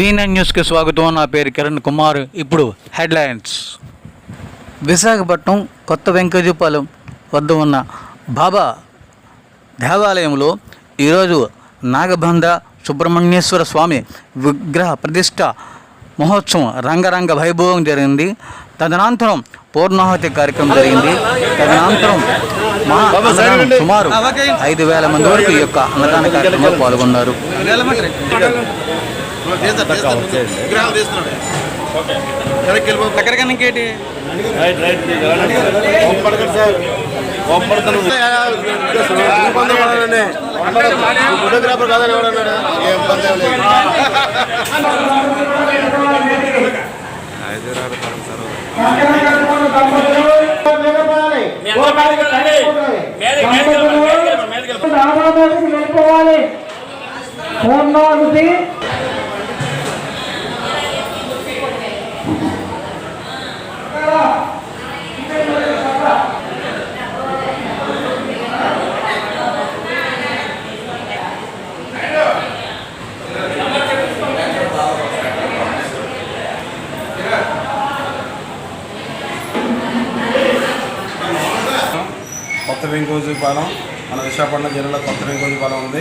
వీనన్ న్యూస్కి స్వాగతం. నా పేరు కిరణ్ కుమార్. ఇప్పుడు హెడ్లైన్స్. విశాఖపట్నం కొత్త వెంకటపాలెం వద్ద ఉన్న బాబా దేవాలయంలో ఈరోజు నాగబంధ సుబ్రహ్మణ్యేశ్వర స్వామి విగ్రహ ప్రతిష్ట మహోత్సవం రంగరంగ వైభవం జరిగింది. తదనంతరం పూర్ణాహుతి కార్యక్రమం జరిగింది. తదనంతరం మా సుమారు ఐదు వేల మంది వరకు ఈ యొక్క అన్నదాన కార్యక్రమంలో పాల్గొన్నారు. విగ్రహాలు తీస్తున్నాడు. ఎక్కడికన్నా ఇంకేటి ఇబ్బంది పడాలని. ఫోటోగ్రాఫర్ కాదని ఎవడన్నాడు ఏం ఏం లేదు. వెళ్ళిపోవాలి పూర్ణాహుతి కొత్త వెంకోజీపాలెం మన విశాఖపట్నం జిల్లాలో కొత్త వెంకోజీపాలెం ఉంది.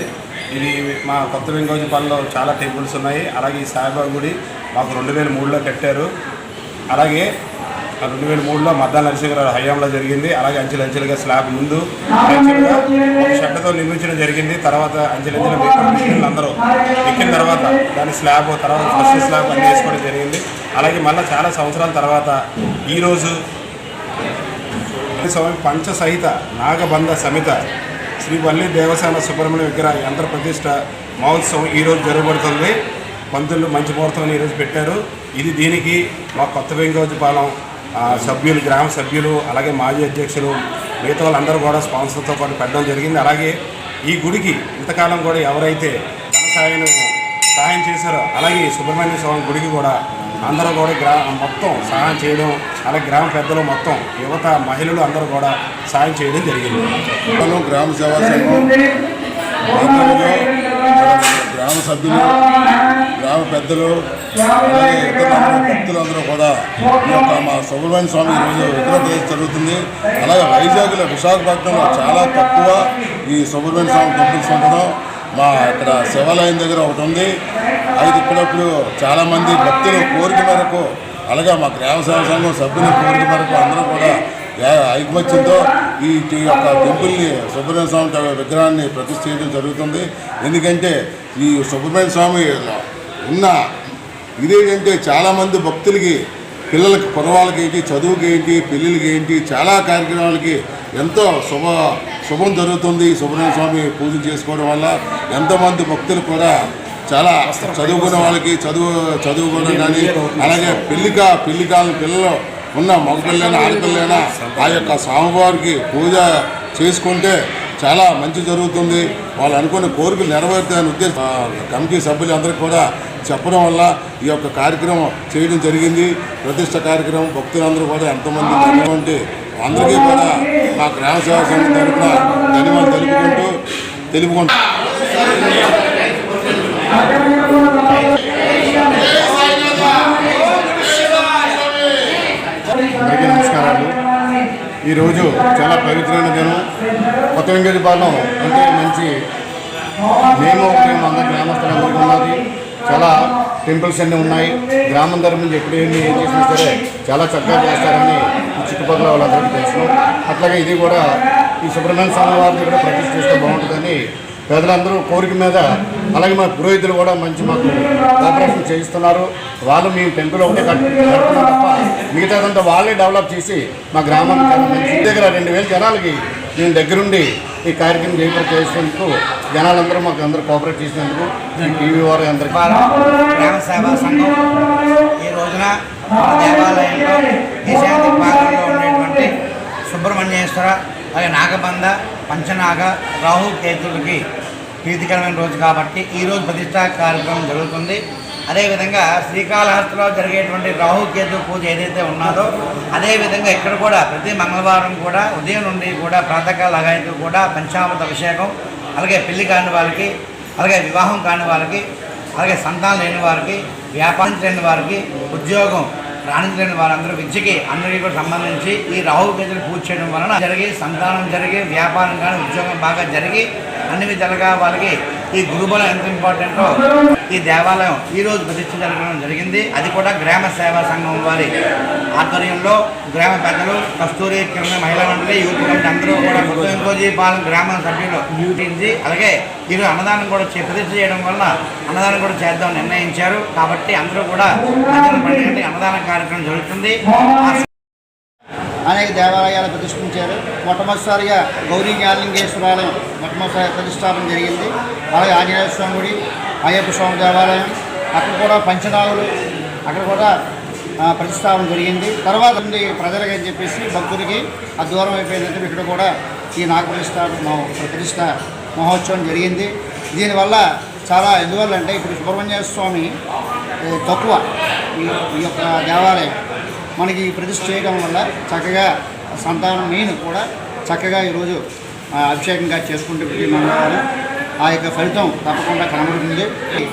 ఇది మా కొత్త వెంకోజీపాలెంలో చాలా టెంపుల్స్ ఉన్నాయి. అలాగే ఈ సాయిబాబా గుడి మాకు రెండు వేల మూడులో కట్టారు. అలాగే రెండు వేల మూడులో మద్దా నరసింహరావు హయాంలో జరిగింది. అలాగే అంచెలంచెలుగా స్లాబ్ ముందు అంచెలుగా ఒక షెడ్తో నిర్మించడం జరిగింది. తర్వాత అంచెలంచెలు మిగిలిన అందరూ ఎక్కిన తర్వాత దాని స్లాబ్ తర్వాత ఫస్ట్ స్లాబ్ అన్నీ వేసుకోవడం జరిగింది. అలాగే మళ్ళీ చాలా సంవత్సరాల తర్వాత ఈరోజు స్వామి పంచ సహిత నాగబంధ సమిత శ్రీ వల్లి దేవసేన సుబ్రహ్మణ్య విగ్రహ యంత్ర ప్రతిష్ట మహోత్సవం ఈరోజు జరగబడుతుంది పంతులు మంచి ముహూర్తం ఈరోజు పెట్టారు. ఇది దీనికి మా కొత్త వెంకోజపాలెం సభ్యులు గ్రామ సభ్యులు అలాగే మాజీ అధ్యక్షులు మిగతా వాళ్ళందరూ కూడా స్పాన్సర్తో పాటు పెట్టడం జరిగింది. అలాగే ఈ గుడికి ఇంతకాలం కూడా ఎవరైతే ధన సహాయం సహాయం చేశారో అలాగే సుబ్రహ్మణ్య స్వామి గుడికి కూడా అందరూ కూడా గ్రా మొత్తం సహాయం చేయడం అలాగే గ్రామ పెద్దలు మొత్తం యువత మహిళలు అందరూ కూడా సహాయం చేయడం జరిగింది. గ్రామ సేవా సంఘం గ్రామ సభ్యులు గ్రామ పెద్దలు అలాగే ఇతరులందరూ భక్తులందరూ కూడా ఈ యొక్క మా సుబ్రహ్మణ్య స్వామి ఈరోజు విగ్రహ జరుగుతుంది. అలాగే వైజాగ్లో విశాఖపట్నంలో చాలా తక్కువ ఈ సుబ్రహ్మణ్య స్వామి టెంపుల్స్ ఉండడం. మా ఇక్కడ శివాలయం దగ్గర ఒకటి ఉంది. అయితే ఇప్పుడప్పుడు చాలామంది భక్తులు కోరిక మేరకు అలాగే మా గ్రామ సేవా సంఘం సభ్యుల కోరిక మేరకు అందరూ కూడా ఐకమత్యంతో ఈ యొక్క టెంపుల్ని సుబ్రహ్మణ్య స్వామి విగ్రహాన్ని ప్రతిష్ఠ చేయడం జరుగుతుంది. ఎందుకంటే ఈ సుబ్రహ్మణ్య స్వామి ఉన్న ఇదేంటంటే చాలామంది భక్తులకి పిల్లలకి కురవాళ్ళకి ఏంటి చదువుకి ఏంటి పెళ్ళిళ్ళకి ఏంటి చాలా కార్యక్రమాలకి ఎంతో శుభ శుభం జరుగుతుంది. సుబ్రహ్మణ్య స్వామి పూజ చేసుకోవడం వల్ల ఎంతోమంది భక్తులు కూడా చాలా చదువుకున్న వాళ్ళకి చదువు చదువుకోవడం కానీ అలాగే పెళ్ళికా పెళ్ళి కాలం పిల్లలు ఉన్న మగపిల్లైనా ఆడపిల్లైనా ఆ యొక్క స్వామివారికి పూజ చేసుకుంటే చాలా మంచి జరుగుతుంది. వాళ్ళు అనుకున్న కోరికలు నెరవేరుతాయని ఉద్దేశం. కమిటీ కమిటీ సభ్యులందరికీ కూడా చెప్పడం వల్ల ఈ యొక్క కార్యక్రమం చేయడం జరిగింది. ప్రతిష్ట కార్యక్రమం భక్తులందరూ కూడా ఎంతమంది ఉన్నటువంటి అందరికీ కూడా మా గ్రామ సేవా సంఘం తరఫున ధన్యవాదాలు తెలుపుకుంటూ తెలుపుకుంటూ అందరికీ నమస్కారాలు. ఈరోజు చాలా పవిత్రమైన దినం. కొత్త వెంకటపాలెం అంటే మంచి మేము మేము అందరి గ్రామస్తులందరికీ ఉన్నది. చాలా టెంపుల్స్ అన్నీ ఉన్నాయి. గ్రామం తరపు నుంచి ఎప్పుడు ఏం చేసినా సరే చాలా చక్కగా చేస్తారని చుట్టుపక్కల వాళ్ళందరికీ తెలుసు. అట్లాగే ఇది కూడా ఈ సుబ్రహ్మణ్య స్వామి వారిని కూడా ప్రతిష్ఠిస్తే బాగుంటుందని పేదలందరూ కోరిక మీద అలాగే మా పురోహితులు కూడా మంచి మాకు కోఆపరేషన్ చేయిస్తున్నారు. వాళ్ళు మేము టెంపుల్ ఒకటే కట్ తప్ప మిగతాదంతా వాళ్ళే డెవలప్ చేసి మా గ్రామానికి చాలా మంచి. దగ్గర రెండు వేల జనాలకి మేము దగ్గరుండి ఈ కార్యక్రమం చేయడం చేసినందుకు జనాలందరూ మాకు అందరూ కోఆపరేట్ చేసినందుకు టీవీ వారు అందరికీ గ్రామ సేవా సంఘం ఈ రోజున మన దేవాలయంలో ఈశాన్య భాగంలో ఉండేటువంటి సుబ్రహ్మణ్యేశ్వర అలాగే నాగబంధ పంచనాగ రాహు కేతులకి ప్రీతికరమైన రోజు కాబట్టి ఈరోజు ప్రతిష్టా కార్యక్రమం జరుగుతుంది. అదేవిధంగా శ్రీకాళహస్తిలో జరిగేటువంటి రాహుకేతు పూజ ఏదైతే ఉన్నదో అదేవిధంగా ఇక్కడ కూడా ప్రతి మంగళవారం కూడా ఉదయం నుండి కూడా ప్రాతకాల లగాయతు కూడా పంచామృత అభిషేకం అలాగే పెళ్ళి కాని వాళ్ళకి అలాగే వివాహం కాని వాళ్ళకి అలాగే సంతానం లేని వారికి వ్యాపారం లేని వారికి ఉద్యోగం రాణించలేని వారందరూ విద్యకి అందరికీ కూడా సంబంధించి ఈ రాహు గజలు పూజ చేయడం వలన జరిగి సంతానం జరిగి వ్యాపారం కానీ ఉద్యోగం బాగా జరిగి అన్ని విధాలుగా వాళ్ళకి ఈ గురుబలం ఎంత ఇంపార్టెంటో ఈ దేవాలయం ఈ రోజు జరగడం జరిగింది. అది కూడా గ్రామ సేవా సంఘం వారి ఆధ్వర్యంలో గ్రామ పెద్దలు కస్తూరి కిరణ్ మహిళా మండలి యూత్ కమిటీ అందరూ కూడా గుర్తుంకోజీ పాలన గ్రామ సభ్యులు యూటించి అలాగే ఈరోజు అన్నదానం కూడా చే- ప్రతిష్ఠ చేయడం వలన అన్నదానం కూడా చేద్దాం నిర్ణయించారు. కాబట్టి అందరూ కూడా మధ్యాహ్నం అన్నదాన కార్యక్రమం జరుగుతుంది. అనేక దేవాలయాలు ప్రతిష్ఠించారు. మొట్టమొదటిసారిగా గౌరీ జ్ఞానలింగేశ్వరాలయం మొట్టమొదటిసారి ప్రతిష్టాపన జరిగింది. అలాగే ఆంజనేయ స్వామి గుడి అయ్యప్ప స్వామి దేవాలయం అక్కడ కూడా పంచనాగులు అక్కడ కూడా ప్రతిష్టాపన జరిగింది. తర్వాత ఉంది ప్రజలకి అని చెప్పేసి భక్తులకి ఆ దూరం అయిపోయిందంటే ఇక్కడ కూడా ఈ నాగ మహో- ప్రతిష్ట మహోత్సవం జరిగింది. దీనివల్ల చాలా ఎందువల్ల అంటే ఇప్పుడు సుబ్రహ్మణ్య స్వామి తక్కువ ఈ ఈ యొక్క దేవాలయం. మనకి ఈ ప్రతిష్ఠ చేయడం వల్ల చక్కగా సంతానం మెయిన్ కూడా చక్కగా ఈరోజు అభిషేకంగా చేసుకుంటూ మండలాలు ఆ యొక్క ఫలితం తప్పకుండా కనబడుతుంది.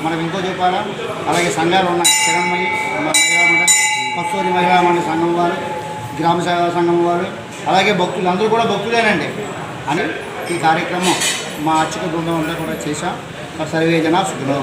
మనం ఇంకో చెప్పాలా అలాగే సంఘాలు ఉన్న కిరణ్మయి మహిళా మండలి కస్తూరి మహిళా మండలి సంఘం వారు గ్రామ సేవా సంఘం వారు అలాగే భక్తులు అందరూ కూడా భక్తులేనండి. అని ఈ కార్యక్రమం మా అర్చక బృందం అంతా కూడా చేశాం. సర్వే జన సుఖినో